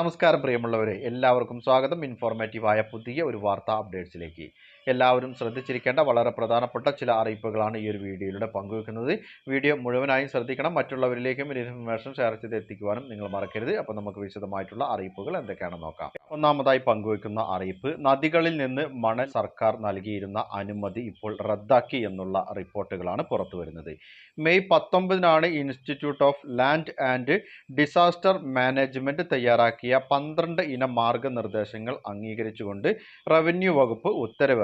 നമസ്കാരം പ്രിയമുള്ളവരെ എല്ലാവർക്കും സ്വാഗതം. ഇൻഫോർമേറ്റീവായ പുതിയ ഒരു വാർത്താ അപ്ഡേറ്റ്സിലേക്ക് എല്ലാവരും ശ്രദ്ധിച്ചിരിക്കേണ്ട വളരെ പ്രധാനപ്പെട്ട ചില അറിയിപ്പുകളാണ് ഈ ഒരു വീഡിയോയിലൂടെ പങ്കുവെക്കുന്നത്. വീഡിയോ മുഴുവനായും ശ്രദ്ധിക്കണം. മറ്റുള്ളവരിലേക്കും ഒരു ഇൻഫർമേഷൻ ഷെയർ ചെയ്ത് എത്തിക്കുവാനും നിങ്ങൾ മറക്കരുത്. അപ്പോൾ നമുക്ക് വിശദമായിട്ടുള്ള അറിയിപ്പുകൾ എന്തൊക്കെയാണെന്ന് നോക്കാം. ഒന്നാമതായി പങ്കുവെക്കുന്ന അറിയിപ്പ് നദികളിൽ നിന്ന് മണൽ സർക്കാർ നൽകിയിരുന്ന അനുമതി ഇപ്പോൾ റദ്ദാക്കി എന്നുള്ള റിപ്പോർട്ടുകളാണ് പുറത്തു വരുന്നത്. May പത്തൊമ്പതിനാണ് institute of land and disaster management തയ്യാറാക്കിയ പന്ത്രണ്ട് ഇനം മാർഗനിർദ്ദേശങ്ങൾ അംഗീകരിച്ചുകൊണ്ട് റവന്യൂ വകുപ്പ്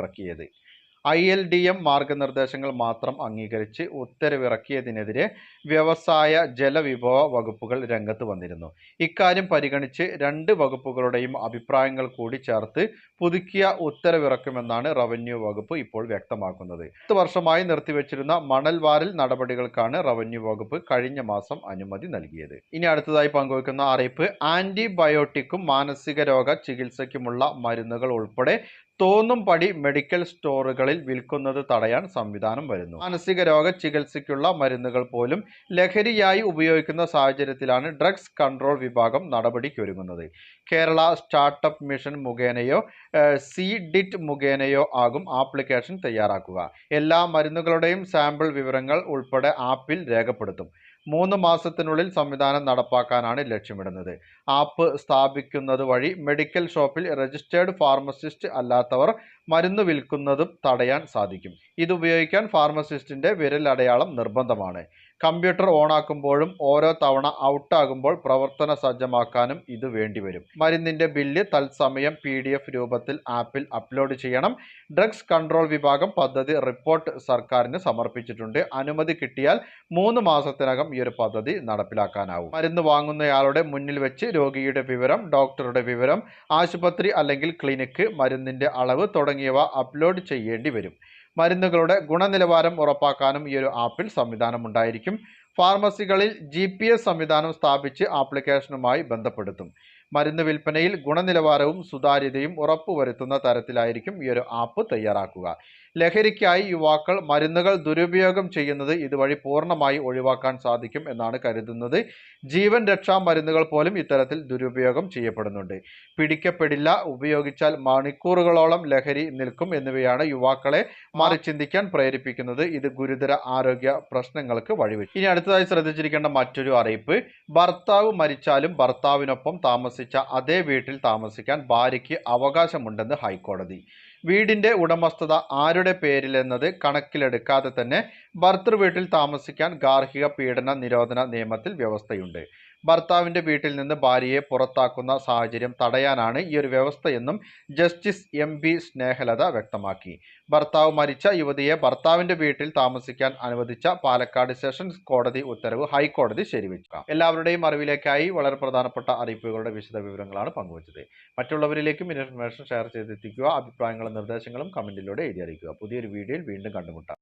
ഉത്തരവിറക്കിയത് ഐ എൽ ഡി എം മാർഗനിർദ്ദേശങ്ങൾ മാത്രം അംഗീകരിച്ച് ഉത്തരവിറക്കിയതിനെതിരെ വ്യവസായ ജലവിഭവ വകുപ്പുകൾ രംഗത്ത് വന്നിരുന്നു. ഇക്കാര്യം പരിഗണിച്ച് രണ്ട് വകുപ്പുകളുടെയും അഭിപ്രായങ്ങൾ കൂടി ചേർത്ത് പുതുക്കിയ ഉത്തരവിറക്കുമെന്നാണ് റവന്യൂ വകുപ്പ് ഇപ്പോൾ വ്യക്തമാക്കുന്നത്. പത്ത് വർഷമായി നിർത്തിവെച്ചിരുന്ന മണൽവാരൽ നടപടികൾക്കാണ് റവന്യൂ വകുപ്പ് കഴിഞ്ഞ മാസം അനുമതി നൽകിയത്. ഇനി അടുത്തതായി പങ്കുവയ്ക്കുന്ന അറിയിപ്പ് ആന്റിബയോട്ടിക്കും മാനസിക രോഗ ചികിത്സയ്ക്കുമുള്ള മരുന്നുകൾ ഉൾപ്പെടെ തോന്നും പടി മെഡിക്കൽ സ്റ്റോറുകളിൽ വിൽക്കുന്നത് തടയാൻ സംവിധാനം വരുന്നു. മാനസിക രോഗ ചികിത്സയ്ക്കുള്ള മരുന്നുകൾ പോലും ലഹരിയായി ഉപയോഗിക്കുന്ന സാഹചര്യത്തിലാണ് ഡ്രഗ്സ് കൺട്രോൾ വിഭാഗം നടപടിക്കൊരുങ്ങുന്നത്. കേരള സ്റ്റാർട്ടപ്പ് മിഷൻ മുഖേനയോ സി ഡിറ്റ് മുഖേനയോ ആകും ആപ്ലിക്കേഷൻ തയ്യാറാക്കുക. എല്ലാ മരുന്നുകളുടെയും സാമ്പിൾ വിവരങ്ങൾ ഉൾപ്പെടെ ആപ്പിൽ രേഖപ്പെടുത്തും. മൂന്ന് മാസത്തിനുള്ളിൽ സംവിധാനം നടപ്പാക്കാനാണ് ലക്ഷ്യമിടുന്നത്. ആപ്പ് സ്ഥാപിക്കുന്നത് വഴി മെഡിക്കൽ ഷോപ്പിൽ രജിസ്റ്റേർഡ് ഫാർമസിസ്റ്റ് അല്ലാത്തവർ മരുന്ന് വിൽക്കുന്നതും തടയാൻ സാധിക്കും. ഇത് ഉപയോഗിക്കാൻ ഫാർമസിസ്റ്റിന്റെ വിരലടയാളം നിർബന്ധമാണ്. കമ്പ്യൂട്ടർ ഓണാക്കുമ്പോഴും ഓരോ തവണ ഔട്ടാകുമ്പോൾ പ്രവർത്തന സജ്ജമാക്കാനും ഇത് വേണ്ടിവരും. മരുന്നിന്റെ ബില്ല് തത്സമയം പി ഡി എഫ് രൂപത്തിൽ ആപ്പിൽ അപ്ലോഡ് ചെയ്യണം. ഡ്രഗ്സ് കൺട്രോൾ വിഭാഗം പദ്ധതി റിപ്പോർട്ട് സർക്കാരിന് സമർപ്പിച്ചിട്ടുണ്ട്. അനുമതി കിട്ടിയാൽ മൂന്ന് മാസത്തിനകം ഈ ഒരു പദ്ധതി നടപ്പിലാക്കാനാവും. മരുന്ന് വാങ്ങുന്നയാളുടെ മുന്നിൽ വെച്ച് രോഗിയുടെ വിവരം ഡോക്ടറുടെ വിവരം ആശുപത്രി അല്ലെങ്കിൽ ക്ലിനിക്ക് മരുന്നിന്റെ അളവ് തുടങ്ങിയവ അപ്ലോഡ് ചെയ്യേണ്ടി വരും മരുന്നുകളുടെ ഗുണനിലവാരം ഉറപ്പാക്കാനും ഈ ഒരു ആപ്പിൽ സംവിധാനം ഉണ്ടായിരിക്കും. ഫാർമസികളിൽ ജി സംവിധാനം സ്ഥാപിച്ച് ആപ്ലിക്കേഷനുമായി ബന്ധപ്പെടുത്തും. മരുന്ന് വിൽപ്പനയിൽ ഗുണനിലവാരവും സുതാര്യതയും ഉറപ്പുവരുത്തുന്ന തരത്തിലായിരിക്കും ഈ ഒരു ആപ്പ് തയ്യാറാക്കുക. ലഹരിക്കായി യുവാക്കൾ മരുന്നുകൾ ദുരുപയോഗം ചെയ്യുന്നത് ഇതുവഴി പൂർണമായി ഒഴിവാക്കാൻ സാധിക്കും എന്നാണ് കരുതുന്നത്. ജീവൻ രക്ഷാ മരുന്നുകൾ പോലും ഇത്തരത്തിൽ ദുരുപയോഗം ചെയ്യപ്പെടുന്നുണ്ട്. പിടിക്കപ്പെടില്ല ഉപയോഗിച്ചാൽ മണിക്കൂറുകളോളം ലഹരി നിൽക്കും എന്നിവയാണ് യുവാക്കളെ മാറി ചിന്തിക്കാൻ പ്രേരിപ്പിക്കുന്നത്. ഇത് ഗുരുതര ആരോഗ്യ പ്രശ്നങ്ങൾക്ക് വഴിവെച്ചു. ഇനി അടുത്തതായി ശ്രദ്ധിച്ചിരിക്കേണ്ട മറ്റൊരു അറിയിപ്പ്. ഭർത്താവ് മരിച്ചാലും ഭർത്താവിനൊപ്പം താമസിച്ച അതേ വീട്ടിൽ താമസിക്കാൻ ഭാര്യയ്ക്ക് അവകാശമുണ്ടെന്ന് ഹൈക്കോടതി. വീടിന്റെ ഉടമസ്ഥത ആരുടെ പേരിലെന്നത് കണക്കിലെടുക്കാതെ തന്നെ ഭർത്തൃ വീട്ടിൽ താമസിക്കാൻ ഗാർഹിക പീഡന നിരോധന നിയമത്തിൽ വ്യവസ്ഥയുണ്ട്. ഭർത്താവിന്റെ വീട്ടിൽ നിന്ന് ഭാര്യയെ പുറത്താക്കുന്ന സാഹചര്യം തടയാനാണ് ഈ ഒരു വ്യവസ്ഥയെന്നും ജസ്റ്റിസ് എം ബി സ്നേഹലത വ്യക്തമാക്കി. ഭർത്താവ് മരിച്ച യുവതിയെ ഭർത്താവിന്റെ വീട്ടിൽ താമസിക്കാൻ അനുവദിച്ച പാലക്കാട് സെഷൻസ് കോടതി ഉത്തരവ് ഹൈക്കോടതി ശരിവെച്ചു. എല്ലാവരുടെയും അറിവിലേക്കായി വളരെ പ്രധാനപ്പെട്ട അറിയിപ്പുകളുടെ വിശദ വിവരങ്ങളാണ് പങ്കുവച്ചത്. മറ്റുള്ളവരിലേക്കും ഇൻഫർമേഷൻ ഷെയർ ചെയ്തെത്തിക്കുക. അഭിപ്രായങ്ങളും നിർദ്ദേശങ്ങളും കമന്റിലൂടെ എഴുതി അറിയിക്കുക. പുതിയൊരു വീഡിയോയിൽ വീണ്ടും കണ്ടുമുട്ടാം.